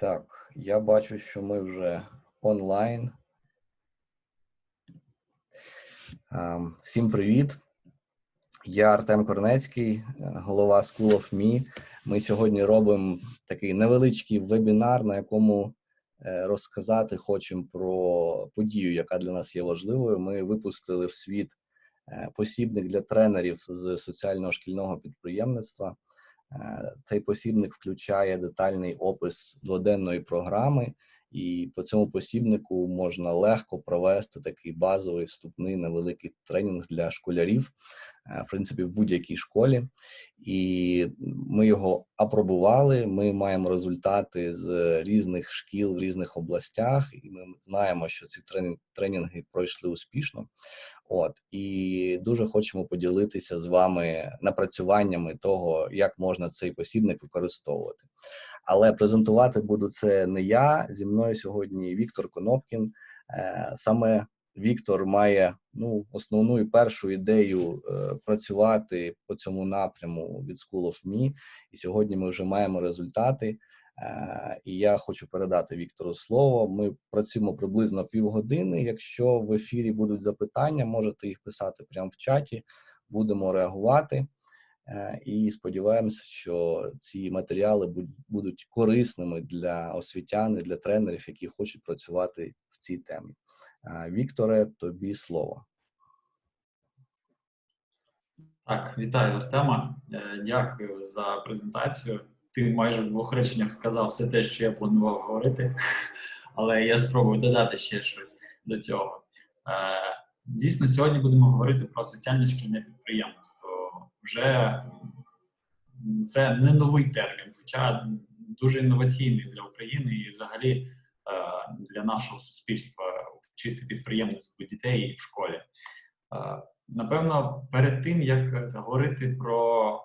Так, я бачу, що ми вже онлайн. Ем, Всім привіт. Я Артем Корнецький, е, голова School of Me. Ми сьогодні робимо такий невеличкий вебінар, на якому е, розказати хочемо про подію, яка для нас є важливою. Ми випустили в світ е, посібник для тренерів з соціального шкільного підприємництва. Е, Цей посібник включає детальний опис дводенної програми, і по цьому посібнику можна легко провести такий базовий вступний невеликий тренінг для школярів, в принципі, в будь-якій школі. І ми його апробували. Ми маємо результати з різних шкіл в різних областях, і ми знаємо, що ці тренінги пройшли успішно. От і дуже хочемо поділитися з вами напрацюваннями того, як можна цей посібник використовувати. Але презентувати буду це не я. Зі мною сьогодні Віктор Конопкін. Е, Саме Віктор має ну основну і першу ідею е, працювати по цьому напряму від School of Me. І сьогодні ми вже маємо результати. Е, І я хочу передати Віктору слово. Ми працюємо приблизно півгодини. Якщо в ефірі будуть запитання, можете їх писати прямо в чаті. Будемо реагувати. Е, І сподіваємося, що ці матеріали будуть корисними для освітян і для тренерів, які хочуть працювати в цій темі. Вікторе, тобі слово. Так, вітаю Артема. Е, Дякую за презентацію. Ти майже в двох реченнях сказав все те, що я планував говорити, але я спробую додати ще щось до цього. Е, Дійсно, сьогодні будемо говорити про соціальне шкільне підприємництво. Вже це не новий термін, хоча дуже інноваційний для України і взагалі е, для нашого суспільства вчити підприємництву дітей в школі. Напевно, перед тим як говорити про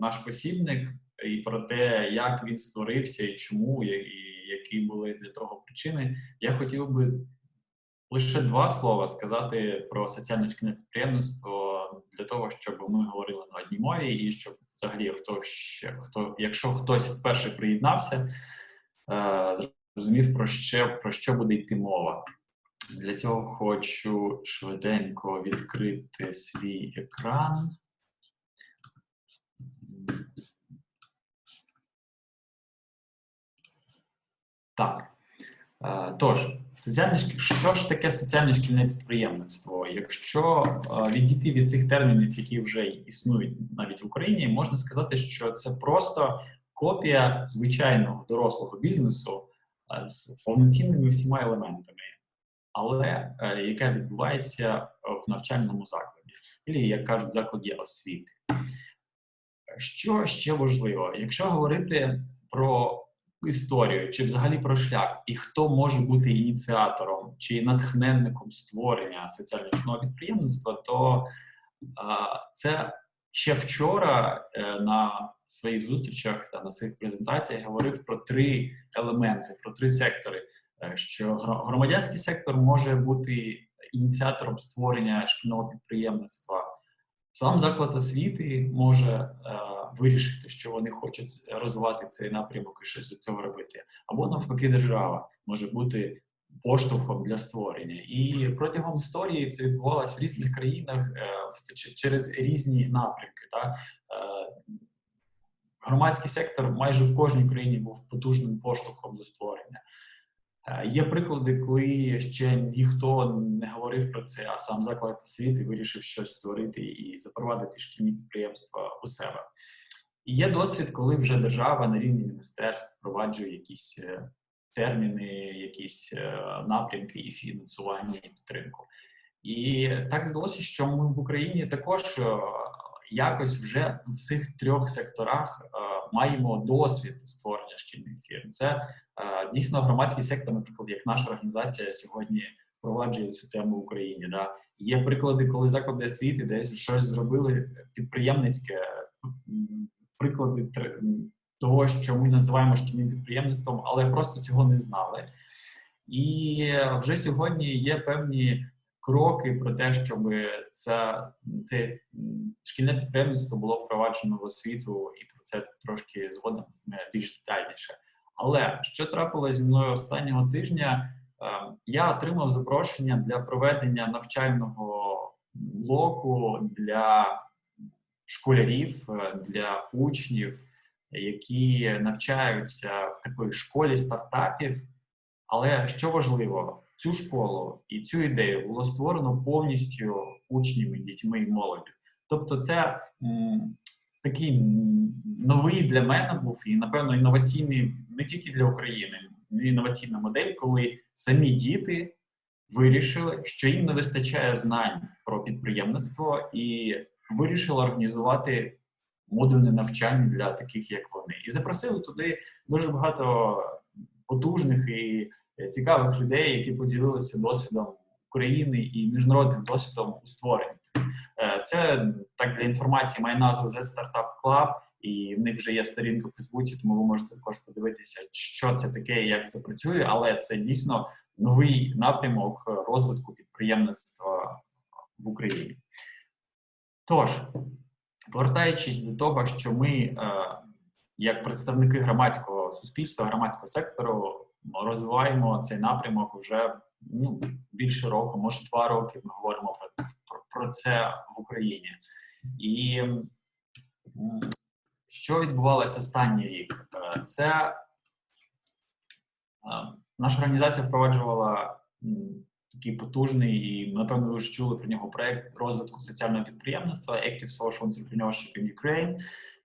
наш посібник і про те, як він створився і чому, і і які були для того причини, я хотів би лише два слова сказати про соціальне шкільне підприємництво для того, щоб ми говорили на одній мові, і щоб взагалі хто ще хто, якщо хтось вперше приєднався, е, зрозумів про що про що буде йти мова. Для цього хочу швиденько відкрити свій екран. Так. Е, Тож, що ж таке соціальне шкільне підприємництво? Якщо е, відійти від цих термінів, які вже існують навіть в Україні, можна сказати, що це просто копія звичайного дорослого бізнесу е, з повноцінними всіма елементами але е, яка відбувається е, в навчальному закладі, або, як кажуть, закладі освіти. Що ще важливо, якщо говорити про історію чи взагалі про шлях, і хто може бути ініціатором чи натхненником створення соціально-шкільного підприємництва, то а, це ще вчора е, на своїх зустрічах та на своїх презентаціях говорив про три елементи, про три сектори е, що громадянський сектор може бути ініціатором створення шкільного підприємництва. Сам заклад освіти може е, вирішити, що вони хочуть розвивати цей напрямок і щось з цього робити. Або навпаки, держава може бути поштовхом для створення. І протягом історії це відбувалося в різних країнах е, через різні напрямки. Та? Е, громадський сектор майже в кожній країні був потужним поштовхом до створення. Е, Є приклади, коли ще ніхто не говорив про це, а сам заклад освіти вирішив щось створити і запровадити шкільні підприємства у себе. Є досвід, коли вже держава на рівні міністерств впроваджує якісь е, терміни, якісь е, напрямки і фінансування і підтримку. І так здалося, що ми в Україні також якось вже в цих трьох секторах е, маємо досвід створення шкільних фірм. Це е, дійсно громадський сектор, наприклад, як наша організація сьогодні впроваджує цю тему в Україні. Да? Є приклади, коли заклади освіти десь щось зробили підприємницьке, приклади того, що ми називаємо шкільним підприємництвом, але просто цього не знали. І вже сьогодні є певні кроки про те, щоб це, це шкільне підприємництво було впроваджено в освіту, і про це трошки згодом е, більш детальніше. Але що трапилось зі мною останнього тижня? Е, Я отримав запрошення для проведення навчального блоку для школярів, е, для учнів, які навчаються в такої школі стартапів. Але що важливо, цю школу і цю ідею було створено повністю учнями, дітьми і молоддю. Тобто, це м, такий новий для мене був і, напевно, інноваційний не тільки для України, інноваційна модель, коли самі діти вирішили, що їм не вистачає знань про підприємництво, і вирішили організувати модульне навчання для таких, як вони. І запросили туди дуже багато потужних і цікавих людей, які поділилися досвідом України і міжнародним досвідом у створенні. Е, Це так для інформації має назву Z Startup Club, і в них вже є сторінка в Фейсбуці, тому ви можете також подивитися, що це таке і як це працює. Але це дійсно новий напрямок розвитку підприємництва в Україні. Тож, повертаючись до того, що ми, е, як представники громадського суспільства, громадського сектору, розвиваємо цей напрямок вже ну, більше року, може два роки. Ми говоримо про, про, про це в Україні. І що відбувалося останній рік? Це е, наша організація впроваджувала такий потужний і, напевно, ви вже чули про нього проект розвитку соціального підприємництва Active Social Entrepreneurship in Ukraine.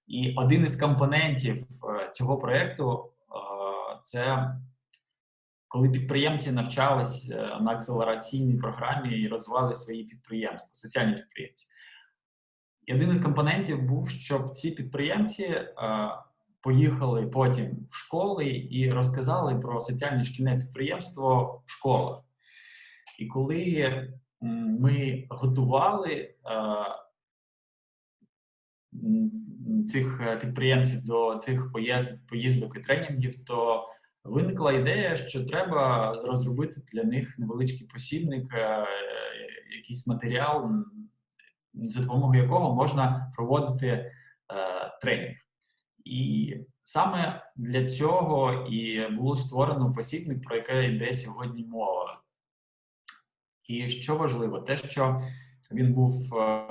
І один із компонентів е, цього проекту е, це коли підприємці навчались е, на акселераційній програмі і розвивали свої підприємства, соціальні підприємці. І один із компонентів був, щоб ці підприємці е, поїхали потім в школи і розказали про соціальне шкільне підприємство в школах. І коли ми готували е, цих підприємців до цих поїзд, поїздок і тренінгів, то виникла ідея, що треба розробити для них невеличкий посібник, е, якийсь матеріал, за допомогою якого можна проводити е, тренінг. І саме для цього і було створено посібник, про яке йде сьогодні мова. І що важливо, те, що він був е,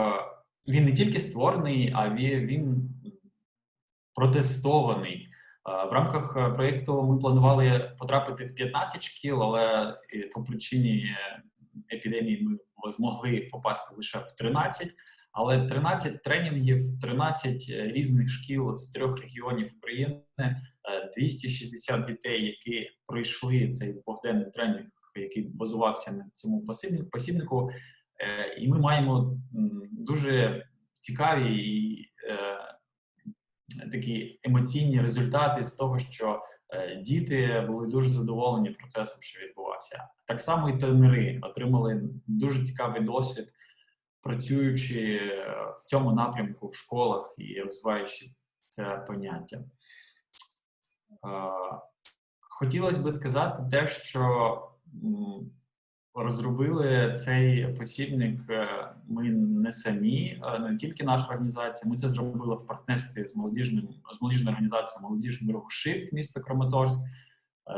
він не тільки створений, а він, він протестований. Е, В рамках е, проєкту ми планували потрапити в 15 шкіл, але е, по причині епідемії ми змогли попасти лише в 13. Але 13 тренінгів, 13 різних шкіл з трьох регіонів України, е, 260 дітей, які пройшли цей двохденний тренінг, який базувався на цьому посібнику, І ми маємо дуже цікаві і такі емоційні результати з того, що е, діти були дуже задоволені процесом, що відбувався. Так само і тренери отримали дуже цікавий досвід, працюючи е, в цьому напрямку в школах і розвиваючи це поняття. Е, Хотілося би сказати те, що розробили цей посібник е, ми не самі, не тільки наша організація. Ми це зробили в партнерстві з молодіжним з молодіжною організацією молодіжний рух Shift міста Краматорськ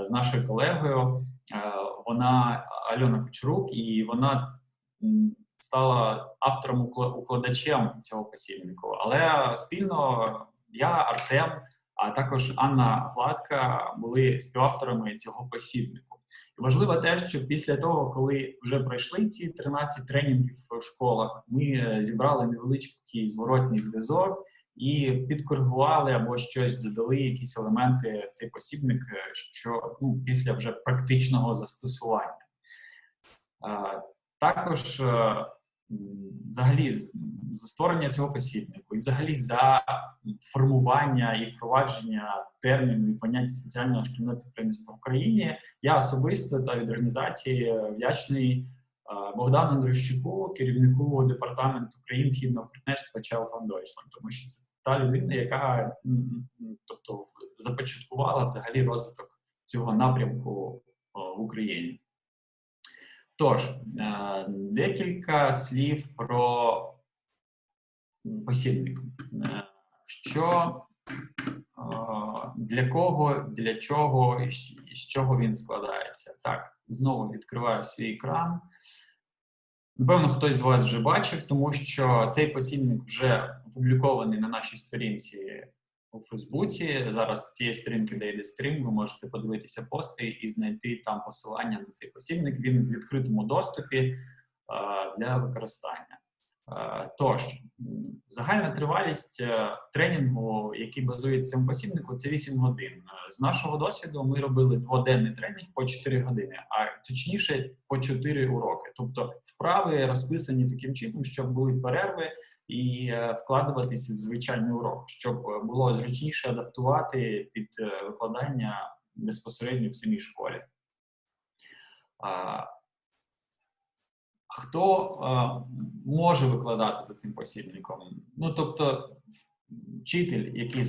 е, з нашою колегою. Е, Вона Альона Кочурук, і вона стала автором укла- укладачем цього посібнику. Але спільно я, Артем, а також Анна Гладка були співавторами цього посібнику. І важливо те, що після того, коли вже пройшли ці 13 тренінгів в школах, ми е, зібрали невеличкий зворотній зв'язок і підкоригували або щось додали, якісь елементи в цей посібник, е, що ну, після вже практичного застосування. Е, Також взагалі за створення цього посібнику і взагалі за формування і впровадження терміну і поняття соціального шкільного підприємництва в Україні я особисто та від організації е, вдячний е, Богдану Андрущуку, керівнику департаменту країн східного партнерства Child Deutschland, тому що це та людина, яка тобто започаткувала взагалі розвиток цього напрямку в Україні. Тож, е, декілька слів про посібник. Е, Що е, Для кого, для чого і з чого він складається? Так, знову відкриваю свій екран. Напевно, хтось з вас вже бачив, тому що цей посібник вже опублікований на нашій сторінці у Фейсбуці. Зараз з цієї сторінки, йде стрім, ви можете подивитися пости і знайти там посилання на цей посібник. Він в відкритому доступі е, для використання. Е, Тож, загальна тривалість е, тренінгу, який базується цьому посібнику, це 8 годин. З нашого досвіду ми робили дводенний тренінг по 4 години, а точніше по 4 уроки. Тобто вправи розписані таким чином, щоб були перерви і е, вкладуватися в звичайний урок, щоб е, було зручніше адаптувати під е, викладання безпосередньо в самій школі. Хто може викладати за цим посібником? Ну тобто, вчитель, який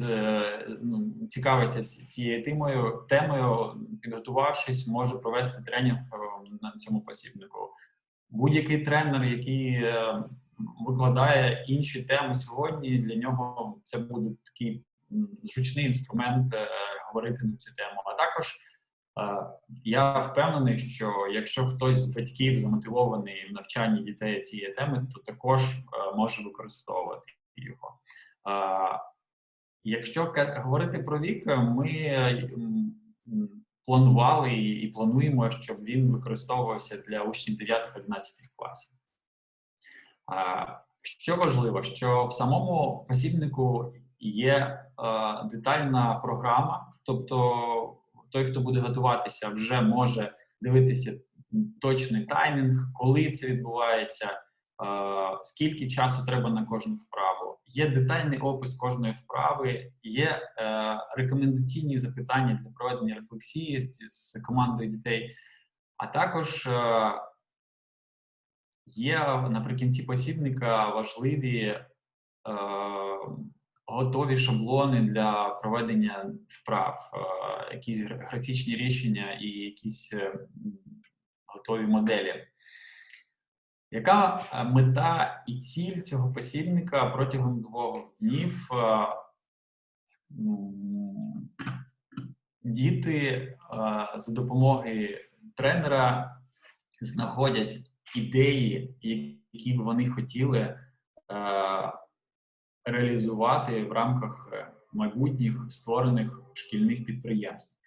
ну, цікавиться цією темою, темою, підготувавшись, може провести тренінг на цьому посібнику. Будь-який тренер, який викладає інші теми сьогодні, для нього це буде такий зручний інструмент е, говорити на цю тему. А також Е, Я впевнений, що якщо хтось з батьків замотивований в навчанні дітей цієї теми, то також е, може використовувати його. Якщо говорити про вік, ми планували і плануємо, щоб він використовувався для учнів 9-11 класів. Що важливо, що в самому посібнику є е, детальна програма, тобто той, хто буде готуватися, вже може дивитися точний таймінг, коли це відбувається, е, скільки часу треба на кожну вправу. Є детальний опис кожної вправи, є е, рекомендаційні запитання для проведення рефлексії з, командою дітей, а також є наприкінці посібника важливі. Е, готові шаблони для проведення вправ, е, якісь графічні рішення і якісь е, готові моделі. Яка мета і ціль цього посібника протягом двох днів? Діти за допомогою тренера знаходять ідеї, які б вони хотіли е, реалізувати в рамках е, майбутніх створених шкільних підприємств.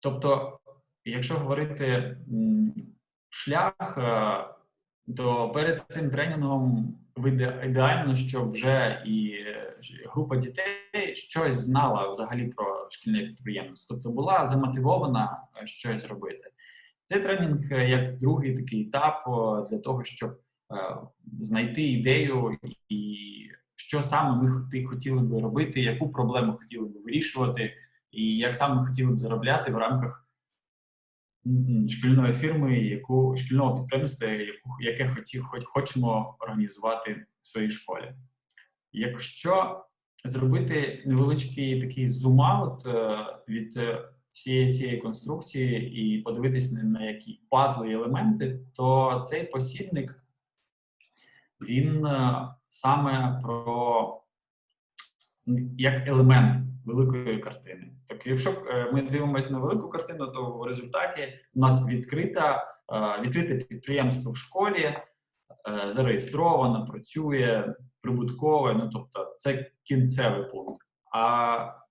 Тобто, якщо говорити шлях, е, то перед цим тренінгом ідеально, щоб вже і е, група дітей щось знала взагалі про шкільне підприємство, тобто була замотивована е, щось робити. Цей тренінг е, як другий такий етап для того, щоб е, знайти ідею і що саме ми хотіли би робити, яку проблему хотіли би вирішувати, і як саме хотіли б заробляти в рамках шкільної фірми, яку шкільного підприємства, яку яке хотів, хоч хочемо організувати в своїй школі. Якщо зробити невеличкий такий зум-аут е, від всієї цієї конструкції і подивитись на, які пазли і елементи, то цей посібник він е, саме про як елемент великої картини. Так, якщо е, ми дивимося на велику картину, то в результаті у нас відкрита, е, відкрите підприємство в школі, зареєстровано, працює, прибуткове, ну тобто це кінцевий пункт. А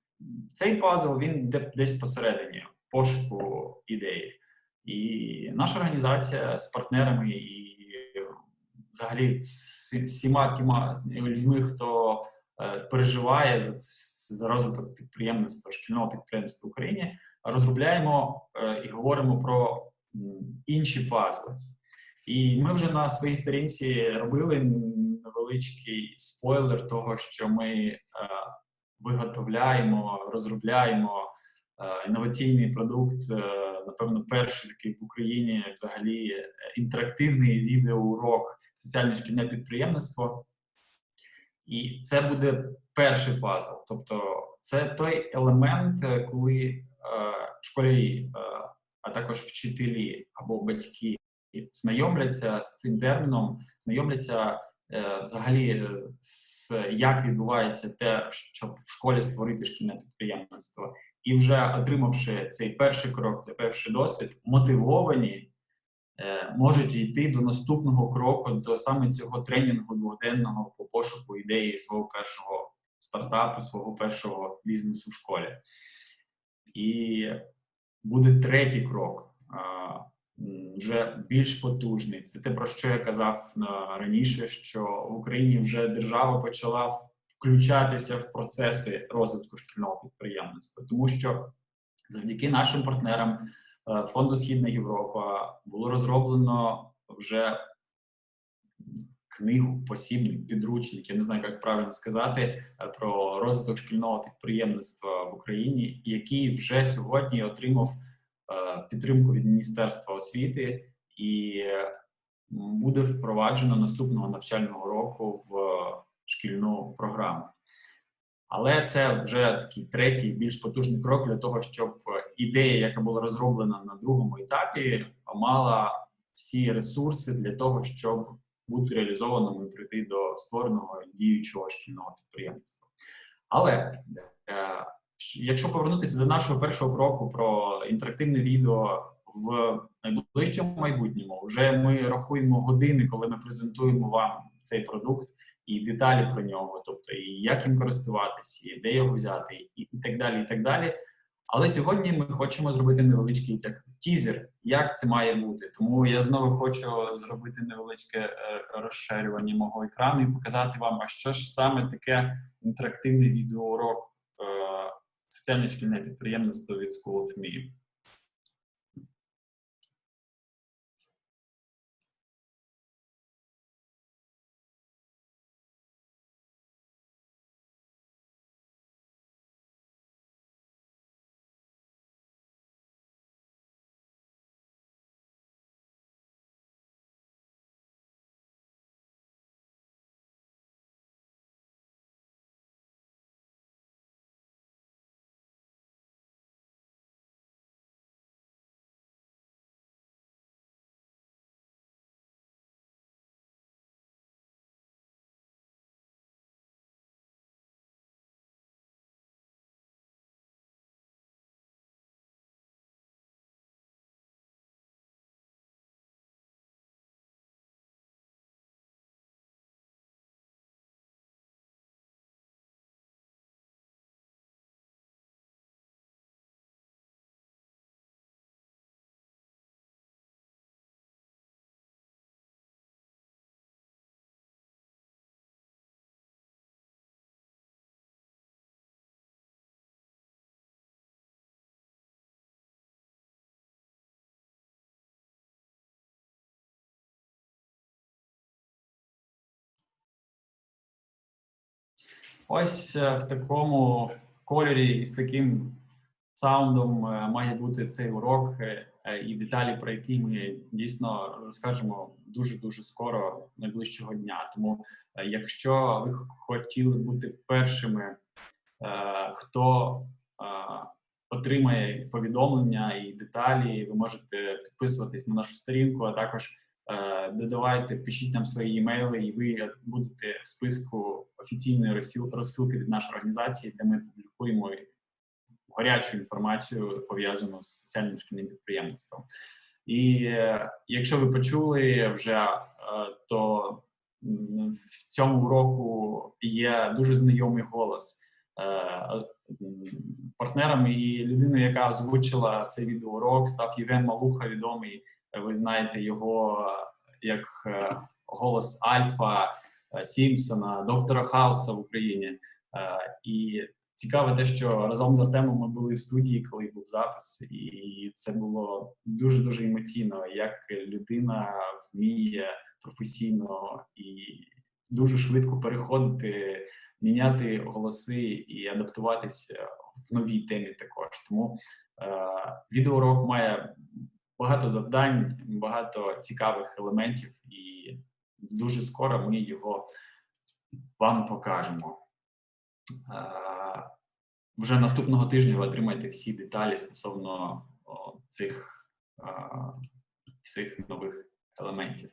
цей пазл він десь посередині пошуку ідеї. І наша організація з партнерами і взагалі всіма тіма людьми, хто е, переживає за, за розвиток підприємництва, шкільного підприємства в Україні, розробляємо е, і говоримо про інші пазли. І ми вже на своїй сторінці робили невеличкий спойлер того, що ми е, виготовляємо, розробляємо е, інноваційний продукт, е, напевно, перший такий в Україні взагалі е, інтерактивний відеоурок соціальне шкільне підприємництво. І це буде перший пазл. Тобто, це той елемент, коли школярі, а також вчителі або батьки знайомляться з цим терміном, знайомляться взагалі, е, як відбувається те, щоб в школі створити шкільне підприємництво, і вже отримавши цей перший крок, цей перший досвід, мотивовані е, можуть йти до наступного кроку, до саме цього тренінгу дводенного по пошуку ідеї свого першого стартапу, свого першого бізнесу в школі. І буде третій крок, вже більш потужний. Це те, про що я казав а, раніше, що в Україні вже держава почала включатися в процеси розвитку шкільного підприємництва, тому що завдяки нашим партнерам е, фонду Східна Європа було розроблено вже книгу, посібник, підручник, я не знаю, як правильно сказати, е, про розвиток шкільного підприємництва в Україні, який вже сьогодні отримав е, підтримку від Міністерства освіти і е, буде впроваджено наступного навчального року в шкільну програму. Але це вже такий третій, більш потужний крок для того, щоб е, ідея, яка була розроблена на другому етапі, мала всі ресурси для того, щоб бути реалізованим і прийти до створеного діючого шкільного підприємництва. Але е, якщо повернутися до нашого першого кроку про інтерактивне відео в найближчому майбутньому, вже ми рахуємо години, коли ми презентуємо вам цей продукт і деталі про нього, тобто і як їм користуватися, і де його взяти, і, і так далі. і так далі. Але сьогодні ми хочемо зробити невеличкий як тізер, як це має бути. Тому я знову хочу зробити невеличке е, розширювання мого екрану і показати вам, а що ж саме таке інтерактивний відеоурок е, соціальне шкільне підприємництво від School of. Ось е, в такому кольорі і з таким саундом е, має бути цей урок, е, і деталі, про які ми дійсно розкажемо дуже дуже скоро найближчого дня. Тому, якщо ви хотіли бути першими, хто отримає повідомлення і деталі, ви можете підписуватись на нашу сторінку, а також додавайте, пишіть нам свої емейли, і ви будете в списку офіційної розсилки від нашої організації, де ми публікуємо гарячу інформацію пов'язану з соціальним шкільним підприємництвом. І е, якщо ви почули вже, е, то в цьому уроку є дуже знайомий голос. Е, м, Партнером і людиною, яка озвучила цей відеоурок, став Євген Малуха, відомий. Ви знаєте його як голос Альфа, Сімпсона, доктора Хауса в Україні. Е, І цікаве те, що разом з Артемом ми були в студії, коли був запис, і це було дуже дуже емоційно, як людина вміє професійно і дуже швидко переходити, міняти голоси і адаптуватися в новій темі також. Тому е, відеоурок має багато завдань, багато цікавих елементів, і дуже скоро ми його вам покажемо. Е, Вже наступного тижня ви отримаєте всі деталі стосовно цих е, всіх нових елементів.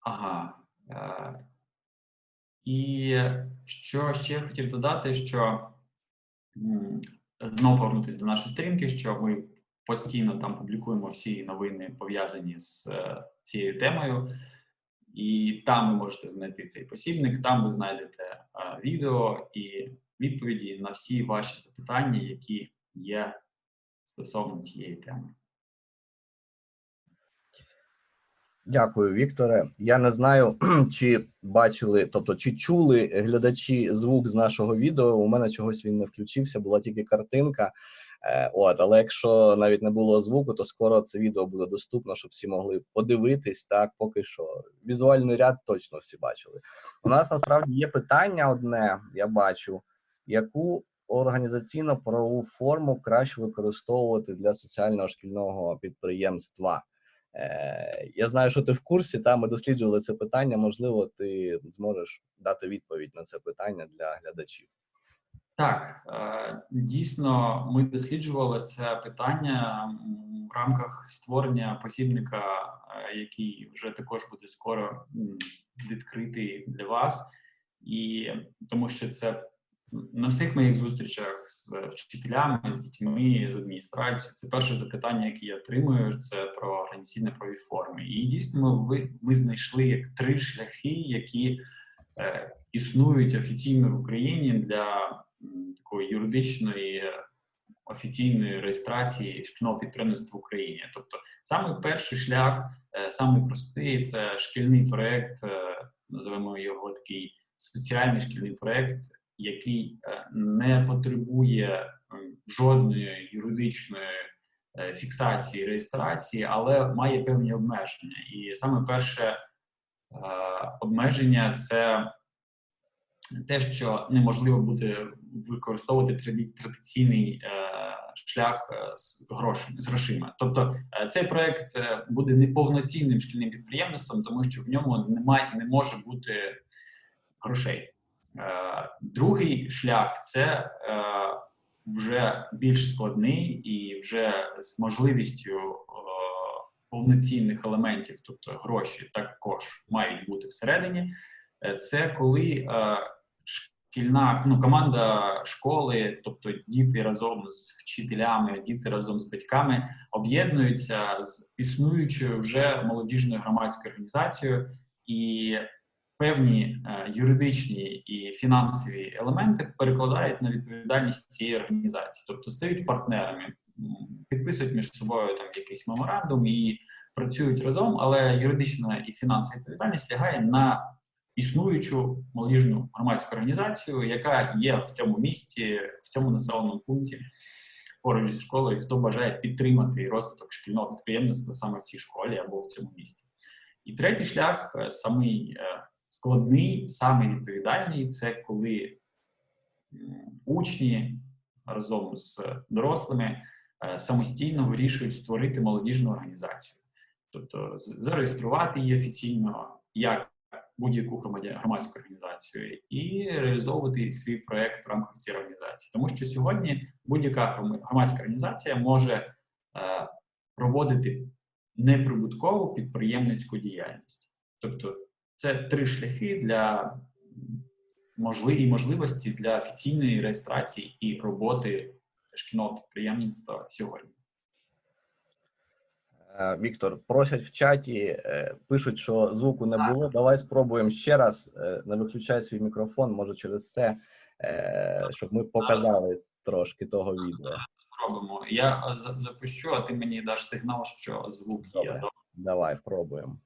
Ага. Е, І що ще хотів додати, що знову повернутися до нашої сторінки, що ми постійно там публікуємо всі новини пов'язані з е, цією темою, і там ви можете знайти цей посібник, там ви знайдете е, відео і відповіді на всі ваші запитання, які є стосовно цієї теми. Дякую, Вікторе. Я не знаю, чи бачили, тобто чи чули глядачі звук з нашого відео. У мене чогось він не включився, була тільки картинка. Е, От, але якщо навіть не було звуку, то скоро це відео буде доступно, щоб всі могли подивитись. Так, поки що візуальний ряд точно всі бачили. У нас насправді є питання одне, я бачу, яку організаційно-правову форму краще використовувати для соціального шкільного підприємства. Е, Я знаю, що ти в курсі. Та ми досліджували це питання. Можливо, ти зможеш дати відповідь на це питання для глядачів. Так, е, дійсно, ми досліджували це питання в рамках створення посібника, е, який вже також буде скоро відкритий для вас, і тому що це на всіх моїх зустрічах з вчителями, з дітьми, з адміністрацією. Це перше запитання, яке я отримую, це про організаційні правові форми. І дійсно, ми, ми знайшли як три шляхи, які е, існують офіційно в Україні для такої юридичної е, офіційної реєстрації шкільного підприємництва в Україні. Тобто, саме перший шлях, е, самий простий, це шкільний проект, е, називаємо його такий соціальний шкільний проект, який не потребує жодної юридичної фіксації реєстрації, але має певні обмеження. І саме перше обмеження це те, що неможливо буде використовувати традиційний е, шлях е, з грошами з грошима. Тобто е, цей проект буде неповноцінним шкільним підприємництвом, тому що в ньому немає не може бути грошей. Другий шлях це вже більш складний і вже з можливістю повноцінних елементів, тобто гроші також мають бути всередині. Це коли шкільна ну, команда школи, тобто діти разом з вчителями, діти разом з батьками об'єднуються з існуючою вже молодіжною громадською організацією і певні е, юридичні і фінансові елементи перекладають на відповідальність цієї організації, тобто стають партнерами, підписують між собою там якийсь меморандум і працюють разом, але юридична і фінансова відповідальність лягає на існуючу молодіжну громадську організацію, яка є в цьому місті, в цьому населеному пункті поруч зі школою, хто бажає підтримати розвиток шкільного підприємництва саме в цій школі або в цьому місті. І третій шлях, е, самий е, складний, самий відповідальний, це коли учні разом з дорослими е, самостійно вирішують створити молодіжну організацію, тобто зареєструвати її офіційно як будь-яку громадську організацію і реалізовувати свій проект в рамках цієї організації. Тому що сьогодні будь-яка громадська організація може е, проводити неприбуткову підприємницьку діяльність. Тобто це три шляхи для можливі можливості для офіційної реєстрації і роботи шкільного підприємництва сьогодні. Е, Віктор, просять в чаті, е, пишуть, що звуку не було. Давай спробуємо ще раз. Е, Не виключай свій мікрофон, може через це, щоб ми показали трошки того відео. Спробуємо. Я запущу, а ти мені даш сигнал, що звук є. Давай пробуємо.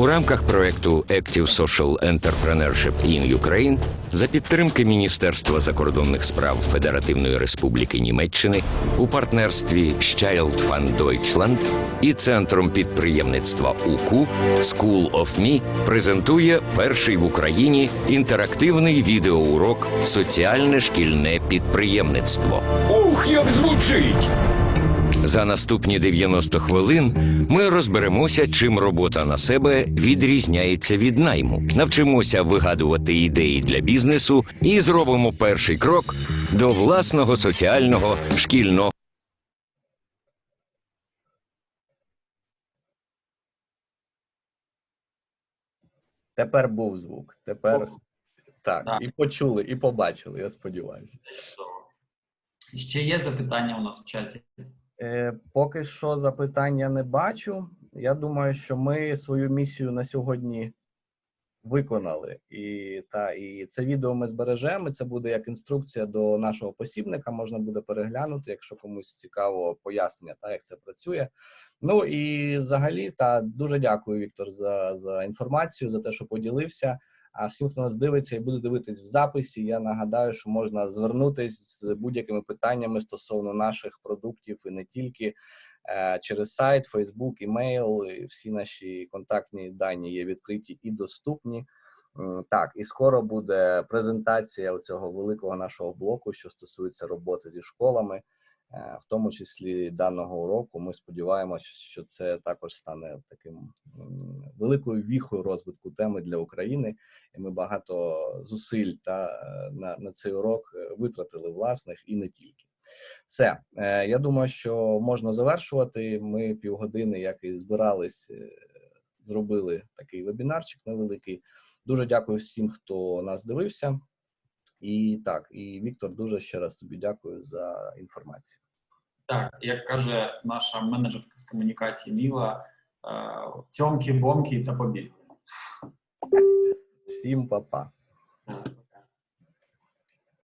У рамках проекту Active Social Entrepreneurship in Ukraine за підтримки Міністерства закордонних справ Федеративної Республіки Німеччини у партнерстві з Child Fund Deutschland і Центром підприємництва УКУ School of Me презентує перший в Україні інтерактивний відеоурок Соціальне шкільне підприємництво. Ух, як звучить! За наступні 90 хвилин ми розберемося, чим робота на себе відрізняється від найму. Навчимося вигадувати ідеї для бізнесу і зробимо перший крок до власного соціального шкільного. Тепер був звук. Тепер так, так. і почули, і побачили, я сподіваюся. Ще є запитання у нас в чаті. Е, поки що запитання не бачу. Я думаю, що ми свою місію на сьогодні виконали. І, та, і це відео ми збережемо. Це буде як інструкція до нашого посібника. Можна буде переглянути, якщо комусь цікаво пояснення, та, як це працює. Ну і взагалі, та дуже дякую, Віктор, за, за інформацію, за те, що поділився. А всім, хто нас дивиться і буде дивитись в записі, я нагадаю, що можна звернутись з будь-якими питаннями стосовно наших продуктів і не тільки е, через сайт, Facebook, імейл. Всі наші контактні дані є відкриті і доступні. Так, і скоро буде презентація цього великого нашого блоку, що стосується роботи зі школами, в тому числі даного уроку. Ми сподіваємося, що це також стане таким великою віхою розвитку теми для України. І ми багато зусиль та е, на, на цей урок е, витратили власних і не тільки. Все, Е, я думаю, що можна завершувати. Ми півгодини, як і збирались, е, зробили такий вебінарчик невеликий. Дуже дякую всім, хто нас дивився. І так, і Віктор, дуже ще раз тобі дякую за інформацію. Так, як каже наша менеджерка з комунікації Міла, е, цьомки, бомки та побіг. Всім па-па.